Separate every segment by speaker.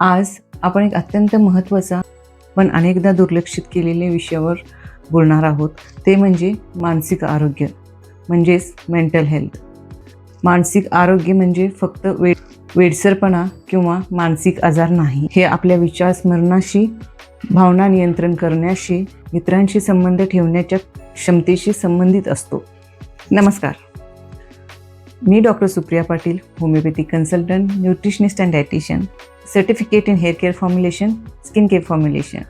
Speaker 1: आज आपण एक अत्यंत महत्त्वाचा पण अनेकदा दुर्लक्षित केलेल्या विषयावर बोलणार आहोत. ते म्हणजे मानसिक आरोग्य म्हणजेच मेंटल हेल्थ मानसिक आरोग्य म्हणजे फक्त वे वेडसरपणा किंवा मानसिक आजार नाही. हे आपल्या विचारस्मरणाशी भावना नियंत्रण करण्याशी मित्रांशी संबंध ठेवण्याच्या क्षमतेशी संबंधित असतो. नमस्कार. मी doctor Supriya Patil homeopathic consultant nutritionist and dietitian. Certificate in hair care formulation skin care formulation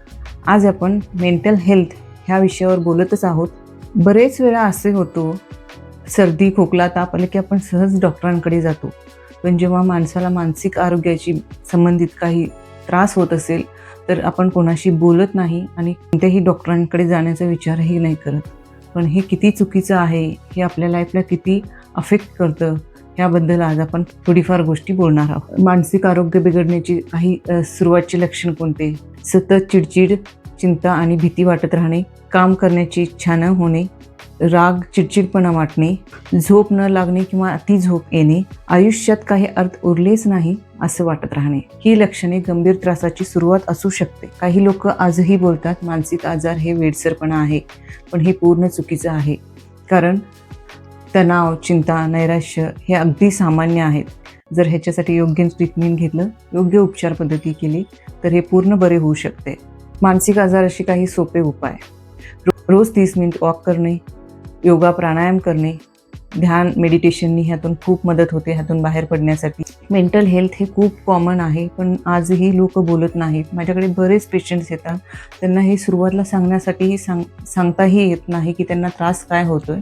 Speaker 1: आज आपण मेंटल हेल्थ ह्या विषयावर बोलतच आहोत. बरेच वेळा असे होतो सर्दी खोकला ताप आलं की आपण सहज डॉक्टरांकडे जातो. पण जेव्हा माणसाला मानसिक आरोग्याशी संबंधित काही त्रास होत असेल तर आपण कोणाशी बोलत नाही आणि कोणत्याही डॉक्टरांकडे जाण्याचा विचारही नाही करत. पण हे किती चुकीचं आहे हे आपल्या लाईफला किती अफेक्ट करतं याबद्दल आज आपण थोडीफार गोष्टी बोलणार आहोत. मानसिक आरोग्य बिघडण्याची काही अ, सुरुवातचे लक्षण कोणते? सतत चिडचिड चिंता आणि भीती वाटत राहणे काम करण्याची इच्छा न होणे राग चिडचिडपणा वाटणे झोप न लागणे किंवा अति झोप येणे आयुष्यात काही अर्थ उरलेच नाही असं वाटत राहणे. ही लक्षणे गंभीर त्रासाची सुरुवात असू शकते. काही लोक आजही बोलतात मानसिक आजार हे वेडसरपणा आहे पण हे पूर्ण चुकीचं आहे. कारण तणाव चिंता नैराश्य हे अगदी सामान्य आहेत. जर ह्याच्यासाठी योग्य ट्रीटमेंट घेतलं योग्य उपचार पद्धती केली तर हे पूर्ण बरे होऊ शकते. मानसिक आजाराशी काही सोपे उपाय. रोज तीस मिनिट वॉक करणे योगा प्राणायाम करणे ध्यान मेडिटेशननी ह्यातून खूप मदत होते ह्यातून बाहेर पडण्यासाठी. मेंटल हेल्थ हे खूप कॉमन आहे पण आजही लोक बोलत नाहीत. माझ्याकडे बरेच पेशंट्स येतात. त्यांना हे सुरुवातीला सांगण्यासाठीही सांग सांगताही येत नाही की त्यांना त्रास काय होतो आहे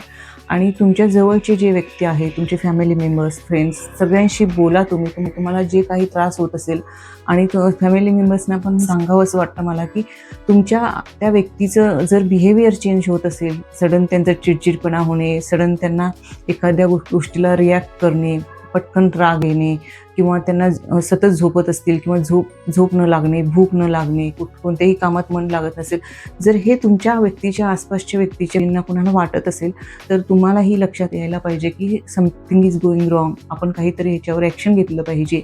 Speaker 1: आणि तुमच्या जवळचे जे व्यक्ती आहे तुमचे फॅमिली मेंबर्स फ्रेंड्स सगळ्यांशी बोला तुम्ही. तुम्ही तुम्हाला जे काही त्रास होत असेल आणि फॅमिली मेंबर्सना पण सांगावं असं वाटतं मला की तुमच्या त्या व्यक्तीचं जर बिहेवियर चेंज होत असेल सडन त्यांचा चिडचिडपणा होणे सडन त्यांना एखाद्या गोष्टीला रिॲक्ट करणे पटकन राग येणे किंवा त्यांना सतत झोपत असतील किंवा झोप झोप न लागणे भूक न लागणे कुठ- कोणत्याही कामात मन लागत नसेल जर हे तुमच्या व्यक्तीच्या आसपासच्या व्यक्तीच्या कुणाला वाटत असेल तर तुम्हालाही लक्षात यायला पाहिजे की समथिंग इज गोईंग रॉंग आपण काहीतरी ह्याच्यावर ॲक्शन घेतलं पाहिजे.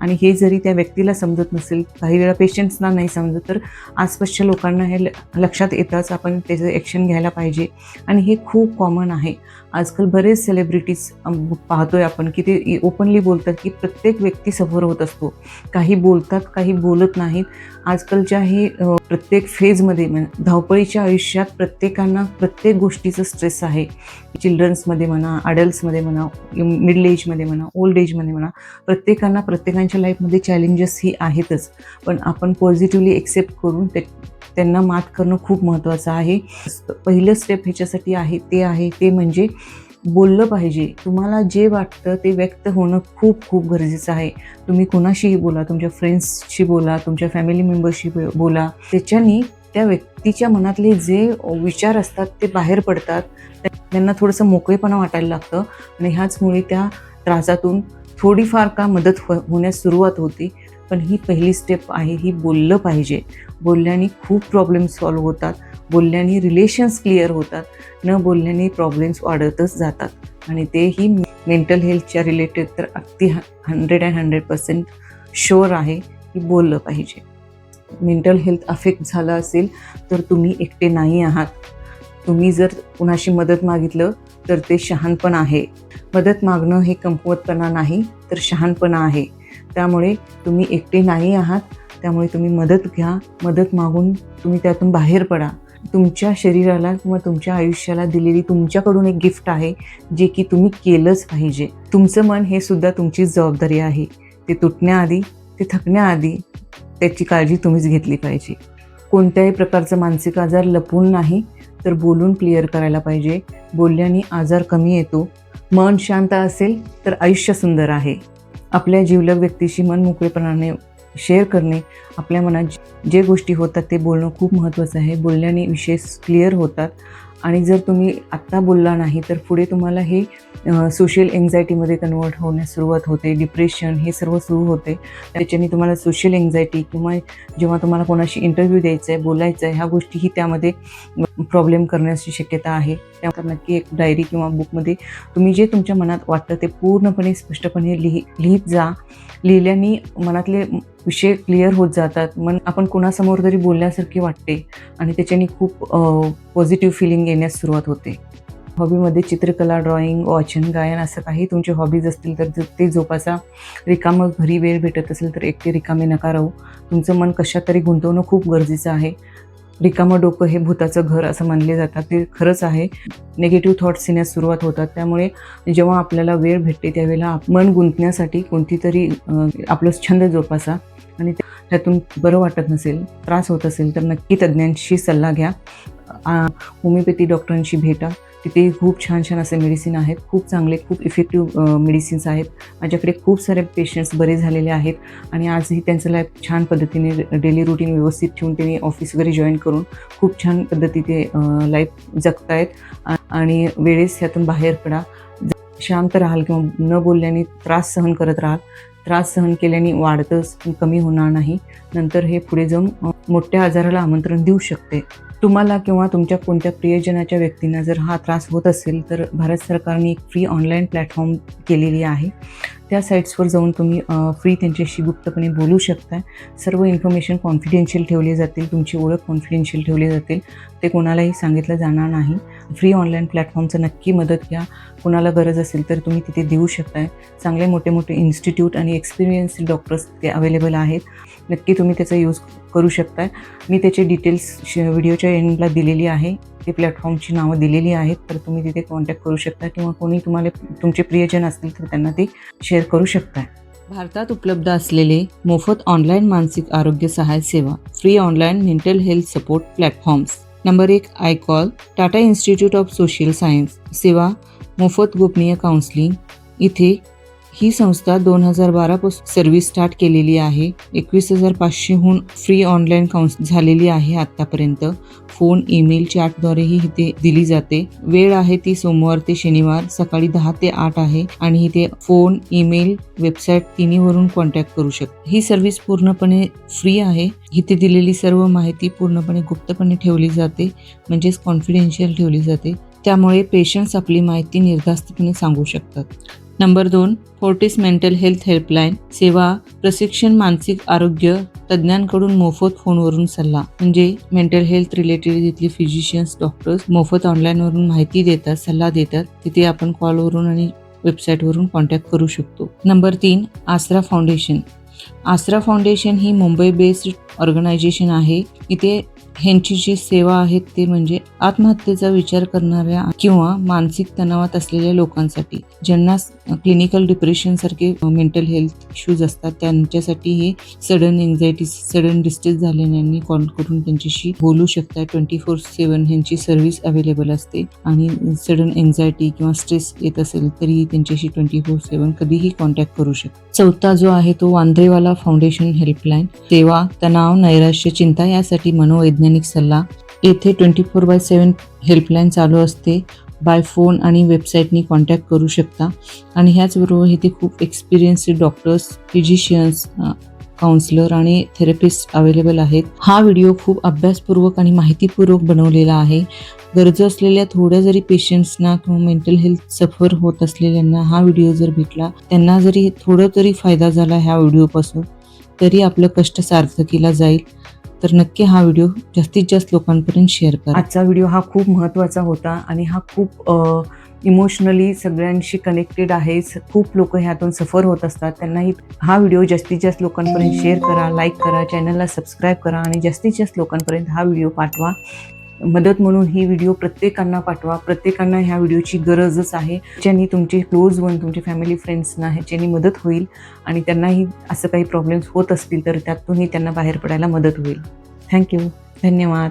Speaker 1: आणि हे जरी त्या व्यक्तीला समजत नसेल काही वेळा पेशंट्सना नाही समजत तर आसपासच्या लोकांना हे ल- लक्षात येताच आपण त्याचं ॲक्शन घ्यायला पाहिजे. आणि हे खूप कॉमन आहे. आजकाल बरेच सेलिब्रिटीज पाहतोय आपण की ते ओपनली बोलतात की प्रत्येक व्यक्ती सफर होत असतो. काही बोलतात काही बोलत नाहीत. आजकालच्या हे प्रत्येक फेजमध्ये म्हण- धावपळीच्या आयुष्यात प्रत्येकांना प्रत्येक गोष्टीचं स्ट्रेस आहे. चिल्ड्रन्समध्ये म्हणा अडल्ट्समध्ये म्हणा मिडल एजमध्ये म्हणा ओल्ड एजमध्ये म्हणा प्रत्येकांना प्रत्येकांच्या लाईफमध्ये चॅलेंजेस ही आहेतच. पण आपण पॉझिटिव्हली एक्सेप्ट करून ते त्यांना मात करणं खूप महत्त्वाचं आहे. पहिलं स्टेप ह्याच्यासाठी आहे ते आहे ते म्हणजे बोललं पाहिजे. तुम्हाला जे वाटतं ते व्यक्त होणं खूप खूप गरजेचं आहे. तुम्ही कुणाशीही बोला तुमच्या फ्रेंड्सशी बोला तुमच्या फॅमिली मेंबरशी बोला. त्याच्यानी त्या व्यक्तीच्या मनातले जे विचार असतात ते बाहेर पडतात. त्यांना थोडंसं मोकळेपणा वाटायला लागतं. आणि ह्याचमुळे त्या त्रासातून थोडीफार का मदत हो होण्यास सुरुवात होती. पण ही पहिली स्टेप आहे ही बोललं पाहिजे. बोलल्याने खूप प्रॉब्लेम सॉल्व होतात. बोलल्याने रिलेशन्स क्लिअर होतात. न बोलल्याने प्रॉब्लेम्स वाढतच जातात. आणि तेही मेंटल हेल्थच्या रिलेटेड तर अगदी hundred and hundred percent sure आहे की बोललं पाहिजे. मेंटल हेल्थ अफेक्ट झालं असेल तर तुम्ही एकटे नाही आहात. तुम्ही जर कुणाशी मदत मागितलं तर ते शहाणपण आहे. मदत मागणं हे कमकुवतपणा नाही तर शहाणपणा आहे. त्यामुळे तुम्ही एकटे नाही आहात. त्यामुळे तुम्ही मदत घ्या. मदत मागून तुम्ही त्यातून बाहेर पडा. तुमच्या शरीराला किंवा तुमच्या आयुष्याला दिलेली तुमच्याकडून एक गिफ्ट आहे जे की तुम्ही केलंच पाहिजे. तुमचं मन हे सुद्धा तुमचीच जबाबदारी आहे. ते तुटण्याआधी ते थकण्याआधी त्याची काळजी तुम्हीच घेतली पाहिजे. कोणत्याही प्रकारचा मानसिक आजार लपून नाही तर बोलून क्लिअर करायला पाहिजे. बोलल्याने आजार कमी येतो. मन शांत असेल तर आयुष्य सुंदर आहे. आपल्या जीवलग व्यक्तीशी मन मोकळेपणाने शेअर करणे आपल्या मनात जे गोष्टी होतात ते बोलणं खूप महत्त्वाचं आहे. बोलल्याने विषय क्लिअर होतात. आणि जर तुम्ही आत्ता बोलला नाही तर पुढे तुम्हाला हे सोशल एन्झायटीमध्ये कन्वर्ट होण्यास सुरुवात होते. डिप्रेशन हे सर्व सुरू होते. त्याच्याने तुम्हाला सोशल एन्झायटी किंवा जेव्हा तुम्हाला कोणाशी इंटरव्ह्यू द्यायचा आहे बोलायचं आहे ह्या गोष्टीही त्यामध्ये प्रॉब्लेम करण्याची शक्यता आहे. त्यामुळे नक्की एक डायरी किंवा बुकमध्ये तुम्ही जे तुमच्या मनात वाटतं ते पूर्णपणे स्पष्टपणे लिहि लिहित जा. लिहिल्याने मनातले विषय क्लिअर होत जातात. मन आपण कोणासमोर तरी बोलण्यासारखे वाटते आणि त्याच्याने खूप पॉझिटिव्ह फिलिंग येण्यास सुरुवात होते. हॉबीमध्ये चित्रकला ड्रॉइंग वाचन गायन असं काही तुमचे हॉबीज असतील तर ते जोपासा. रिकामं घरी वेळ भेटत असेल तर एकटे रिकामे नका राहू. तुमचं मन कशात तरी गुंतवणं खूप गरजेचं आहे. रिकामं डोकं हे भूताचं घर असं मानले जातात. ते खरंच आहे. निगेटिव्ह थॉट्स येण्यास सुरुवात होतात. त्यामुळे जेव्हा आपल्याला वेळ भेटते त्यावेळेला मन गुंतण्यासाठी कोणती तरी आपलं छंद जोपासा आणि त्यातून बरं वाटत नसेल त्रास होत असेल तर नक्की तज्ज्ञांशी सल्ला घ्या. होमिओपॅथी डॉक्टरांशी भेटा. तिथे खूप छान छान असे मेडिसिन आहेत खूप चांगले खूप इफेक्टिव्ह मेडिसिन्स आहेत. माझ्याकडे खूप सारे पेशंट्स बरे झालेले आहेत आणि आजही त्यांचं लाईफ छान पद्धतीने डेली रुटीन व्यवस्थित ठेवून त्यांनी ऑफिस वगैरे जॉईन करून खूप छान पद्धतीने लाईफ जगतायत. आहेत आणि वेळेस ह्यातून बाहेर पडा. शांत राहाल किंवा न बोलल्याने त्रास सहन करत राहाल. त्रास सहन केल्याने वाढतंच कमी होणार नाही. नंतर हे पुढे जाऊन मोठ्या आजाराला आमंत्रण देऊ शकते. तुम्हाला किंवा तुमच्या कोणत्या प्रियजनाच्या व्यक्तींना जर हा त्रास होत असेल तर भारत सरकारने एक फ्री ऑनलाईन प्लॅटफॉर्म केलेली आहे. त्या साईट्सवर जाऊन तुम्ही फ्री त्यांच्याशी गुप्तपणे बोलू शकता. सर्व इन्फॉर्मेशन कॉन्फिडेन्शियल ठेवली जातील तुमची ओळख कॉन्फिडेन्शियल ठेवली जातील. ते कोणालाही सांगितलं जाणार नाही. फ्री ऑनलाईन प्लॅटफॉर्मचं नक्की मदत घ्या. कोणाला गरज असेल तर तुम्ही तिथे देऊ शकताय. चांगले मोठे मोठे इन्स्टिट्यूट आणि एक्सपिरियन्स डॉक्टर्स ते अवेलेबल आहेत. नक्की तुम्ही त्याचा यूज करू शकताय. मी त्याचे डिटेल्स व्हिडिओच्या एंडला दिलेली आहे. ते प्लॅटफॉर्मची नावं दिलेली आहेत तर तुम्ही तिथे कॉन्टॅक्ट करू शकता किंवा कोणी तुम्हाला तुमचे प्रियजन असतील तर त्यांना ते शेअर करू शकता. भारतात उपलब्ध असलेले मोफत ऑनलाईन मानसिक आरोग्य सहाय्य सेवा free online mental health support platforms number एक iCall Tata institute of social science सेवा मोफत गोपनीय काउन्सिलिंग इथे ही संस्था दोन हजार बारापासून सर्व्हिस स्टार्ट केलेली आहे. एकवीस हजार पाचशेहून फ्री ऑनलाईन काउन्स झालेली आहे आत्तापर्यंत फोन ईमेल चॅटद्वारेही इथे दिली जाते. वेळ आहे ती सोमवार ते शनिवार सकाळी दहा ते आठ आहे आणि इथे फोन ईमेल वेबसाईट तिन्हीवरून कॉन्टॅक्ट करू शकतो. ही सर्व्हिस पूर्णपणे फ्री आहे. इथे दिलेली सर्व माहिती पूर्णपणे गुप्तपणे ठेवली जाते म्हणजेच कॉन्फिडेन्शियल ठेवली जाते. त्यामुळे पेशंट्स आपली माहिती निर्धास्तपणे सांगू शकतात. नंबर दोन फोर्टिस मेंटल हेल्थ हेल्पलाईन सेवा प्रशिक्षण मानसिक आरोग्य तज्ज्ञांकडून मोफत फोनवरून सल्ला. म्हणजे मेंटल हेल्थ रिलेटेड तिथले फिजिशियन्स डॉक्टर्स मोफत ऑनलाईनवरून माहिती देतात सल्ला देतात. तिथे आपण कॉलवरून आणि वेबसाईटवरून कॉन्टॅक्ट करू शकतो. नंबर तीन आसरा फाउंडेशन आसरा फाउंडेशन ही मुंबई बेस्ड ऑर्गनायझेशन आहे. इथे ह्यांची जी सेवा आहेत ते म्हणजे आत्महत्येचा विचार करणाऱ्या किंवा मानसिक तणावात असलेल्या लोकांसाठी. ज्यांना क्लिनिकल डिप्रेशन सारखे मेंटल हेल्थ इश्यूज असतात त्यांच्यासाठी हे सडन एन्झायटी सडन डिस्ट्रेस झालेल्यांनी कॉल करून त्यांच्याशी बोलू शकतात ट्वेंटी फोर सेवन ह्यांची सर्व्हिस अवेलेबल असते. आणि सडन एन्झायटी किंवा स्ट्रेस येत असेल तरी त्यांच्याशी ट्वेंटी फोर सेवन कधीही कॉन्टॅक्ट करू शकतात चौथा जो आहे तो वांद्रेवाला फाउंडेशन हेल्पलाईन सेवा तणाव नैराश्य चिंता यासाठी मनोवैज्ञानिक सल्ला येथे twenty four by seven helpline चालू असते. बाय फोन आणि वेबसाईटनी कॉन्टॅक्ट करू शकता. आणि ह्याचबरोबर इथे खूप एक्सपिरियन्स्ड डॉक्टर्स फिजिशियन्स काउन्सिलर आणि थेरपिस्ट अवेलेबल आहेत. हा व्हिडिओ खूप अभ्यासपूर्वक आणि माहितीपूर्वक बनवलेला आहे. गरजू असलेल्या थोड्या जरी पेशंट्सना किंवा मेंटल हेल्थ सफर होत असलेल्यांना हा व्हिडिओ जर भेटला त्यांना जरी थोडं तरी फायदा झाला ह्या व्हिडिओपासून तरी आपलं कष्ट सार्थकीला जाईल. तर नक्की हा व्हिडिओ जास्तीत जास्त लोकांपर्यंत शेअर करा. आजचा व्हिडिओ हा खूप महत्त्वाचा होता आणि हा खूप इमोशनली सगळ्यांशी कनेक्टेड आहे खूप लोक ह्यातून सफर होत असतात. त्यांनाही हा व्हिडिओ जास्तीत जास्त लोकांपर्यंत शेअर करा लाईक करा चॅनलला सबस्क्राईब करा आणि जास्तीत जास्त लोकांपर्यंत हा व्हिडिओ पाठवा. मदत म्हणून ही व्हिडिओ प्रत्येकांना पाठवा. प्रत्येकांना ह्या व्हिडिओची गरजच आहे. ज्यांनी तुमचे क्लोज वन तुमचे फॅमिली फ्रेंड्सना ह्याच्यानी मदत होईल आणि त्यांनाही असं काही प्रॉब्लेम्स होत असतील तर त्यातूनही त्यांना बाहेर पडायला मदत होईल. थँक्यू धन्यवाद.